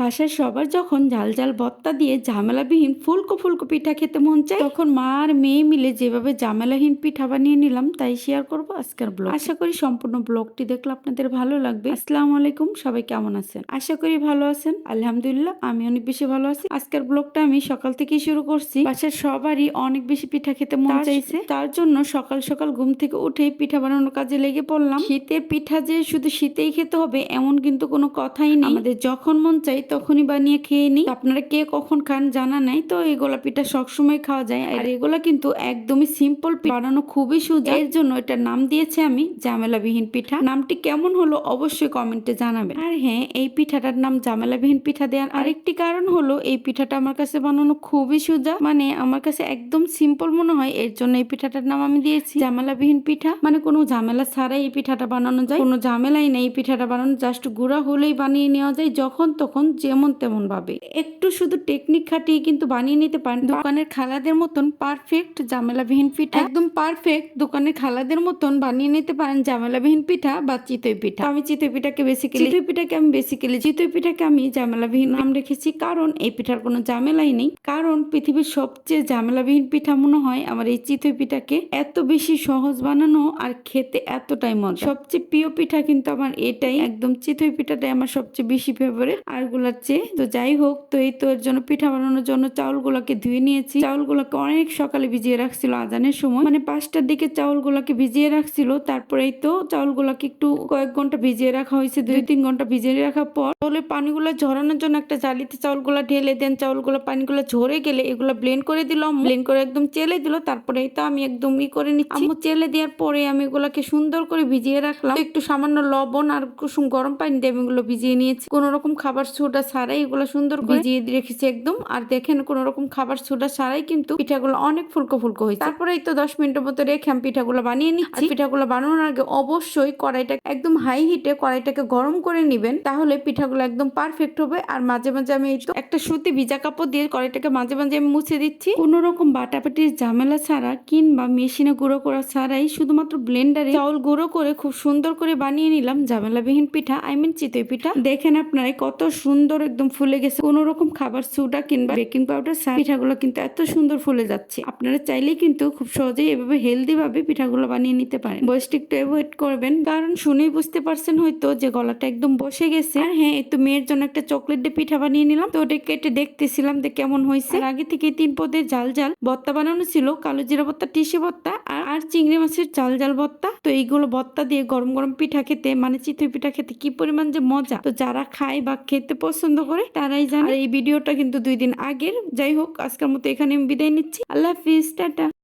বাসায় সবার যখন ঝাল ঝাল ভত্তা দিয়ে ঝামেলাবিহীন ফুলকো ফুলকো পিঠা খেতে মন চায় তখন মা আর মেয়ে মিলে যেভাবে ঝামেলাহীন পিঠা বানিয়ে নিলাম তাই শেয়ার করব আজকের ব্লগ আশা করি সম্পূর্ণ ব্লগটি দেখলে আপনাদের ভালো লাগবে। আসসালামু আলাইকুম সবাই কেমন আছেন? আশা করি ভালো আছেন আলহামদুলিল্লাহ আমি অনেক বেশি ভালো আছি। আজকের ব্লগটা আমি সকাল থেকেই শুরু করছি। বাসার সবারই অনেক বেশি পিঠা খেতে মন চাইছে। তার জন্য সকাল সকাল ঘুম থেকে উঠে পিঠা বানানোর কাজে লেগে পড়লাম। শীতের পিঠা যে শুধু শীতেই খেতে হবে এমন কিন্তু কোনো কথাই নেই। আমাদের যখন মন চাই তখনই বানিয়ে খেয়ে নিই। আপনারা কে কখন খান জানা নাই তো এই গোলা পিঠা সবসময় খাওয়া যায়। আর এগুলা কিন্তু একদমই সিম্পল বানানো খুবই সোজা। এর জন্য এটার নাম দিয়েছে আমি জামেলাবিহীন পিঠা। নামটি কেমন হলো অবশ্যই কমেন্টে জানাবেন। আর হ্যাঁ এই পিঠাটার নাম জামেলাবিহীন পিঠা দেওয়ার আরেকটি কারণ হলো এই পিঠাটা আমার কাছে বানানো খুবই সোজা। মানে আমার কাছে একদম সিম্পল মনে হয় এর জন্য এই পিঠাটার নাম আমি দিয়েছি জামেলাবিহীন পিঠা। মানে কোনো ঝামেলা ছাড়াই এই পিঠাটা বানানো যায়। কোনো ঝামেলাই নেই এই পিঠাটা বানানো। জাস্ট গুঁড়া হলেই বানিয়ে নেওয়া যায় যখন তখন যেমন তেমন ভাবে। একটু শুধু টেকনিক খাটিয়ে কিন্তু বানিয়ে নিতে পারেন। দোকানের খালাদের মতন পারফেক্ট ঝামেলাবিহীন পিঠা। একদম পারফেক্ট দোকানের খালাদের মতন বানিয়ে নিতে পারেন ঝামেলাবিহীন পিঠা বা চিতই পিঠা। আমি চিতই পিঠাকে বেসিক্যালি চিতই পিঠাকে আমি বেসিক্যালি চিতই পিঠাকে আমি ঝামেলাবিহীন নাম রেখেছি কারণ এই পিঠার কোনো ঝামেলাই নেই। কারণ পৃথিবীর সবচেয়ে ঝামেলাবিহীন পিঠা মনে হয় আমার এই চিতই পিঠাকে এত বেশি সহজ বানানো আর খেতে এতটাই মজা। সবচেয়ে প্রিয় পিঠা কিন্তু আমার এটাই। একদম চিতই পিঠাটাই আমার সবচেয়ে বেশি ফেভারিট আরগুলার চেয়ে তো যাই হোক, তো এই তো এর জন্য পিঠা বানানোর জন্য চাউলগুলোকে ধুয়ে নিয়েছি। চাউলগুলোকে অনেক সকালে ভিজিয়ে রাখছিল আজানের সময়। মানে পাঁচটার দিকে চাউলগুলোকে ভিজিয়ে রাখছিল। তারপরে এই তো চাউলগুলোকে একটু কয়েক ঘণ্টা ভিজিয়ে রাখা হয়েছে। দুই তিন ঘণ্টা ভিজিয়ে রাখার পর তাহলে পানিগুলো ঝরানোর জন্য একটা জালিতে চাউলগুলো ঢেলে দেন। চাউলগুলো পানিগুলো ঝরে গেলে এগুলো ব্লেন্ড করে দিলাম। ব্লেন্ড করে একদম চেলে দিল। তারপরে তো আমি একদম ই করে নিচ্ছি। আম্মু চেলে দেওয়ার পরে আমি এগুলাকে সুন্দর করে ভিজিয়ে রাখলাম। একটু সামান্য লবণ আর কুসুম গরম পানি দিয়ে আমি এগুলো ভিজিয়ে নিয়েছি। কোনো রকম খাবার সোডা ছাড়াই এগুলো সুন্দর করে ভিজিয়ে রেখেছি একদম। আর দেখেন কোনো রকম খাবার সোডা ছাড়াই কিন্তু পিঠাগুলো অনেক ফুলকো ফুলকো হয়েছে। তারপরে এই তো দশ মিনিটের মতো রেখে আমি পিঠাগুলো বানিয়ে নিচ্ছি। পিঠাগুলো বানানোর আগে অবশ্যই কড়াইটা একদম হাই হিটে কড়াইটাকে গরম করে নিবেন। তাহলে পিঠাগুলো একদম পারফেক্ট হবে। আর মাঝে মাঝে আমি এই একটা সুতি ভিজা কাপড় দিয়ে কড়াইটাকে মাঝে মাঝে আমি মুছে দিচ্ছি। কোনো রকম বাটাবাটির ঝামেলা ছাড়া কিংবা মেশিনে গুঁড়ো করা ছাড়াই শুধুমাত্র ব্লেন্ডারে চাউল গুঁড়ো করে খুব সুন্দর করে বানিয়ে নিলাম। ঝামেলাবিহীন পিঠা আই মিন চিতই পিঠা। দেখেন আপনারা কত সুন্দর একদম ফুলে গেছে। কোনো রকম খাবার সোডা কিংবা বেকিং পাউডার ছাড়া পিঠাগুলো কিন্তু এত সুন্দর ফুলে যাচ্ছে। আপনারা চাইলেই কিন্তু খুব সহজেই এভাবে হেলদি ভাবে পিঠাগুলো বানিয়ে নিতে পারেন। বয়সটা একটু অ্যাভয়েড করবেন, কারণ শুনেই বুঝতে পারছেন হয়তো যে গলাটা একদম বসে গেছে। আর হ্যাঁ তো মেয়ের জন্য একটা চকলেট দিয়ে পিঠা বানিয়ে নিলাম। তো ওটা কেটে দেখতেছিলাম যে কেমন হয়েছে। আগে থেকে তিন পদের জাল জাল ভত্তা বানানো ছিল, কালো জিরা ভত্তা টিসে ভত্তা আর আর চিংড়ি মাছের জাল জাল ভত্তা তো এইগুলো ভত্তা দিয়ে গরম গরম পিঠা খেতে মানে চিতই পিঠা খেতে কি পরিমাণ যে মজা। তো যারা খায় বা খেতে পছন্দ করে, তারাই জানে। এই ভিডিওটা কিন্তু দুই দিন আগের। যাই হোক, আজকের মতো এখানে আমি বিদায় নিচ্ছি। আল্লাহ হাফিজ, টাটা।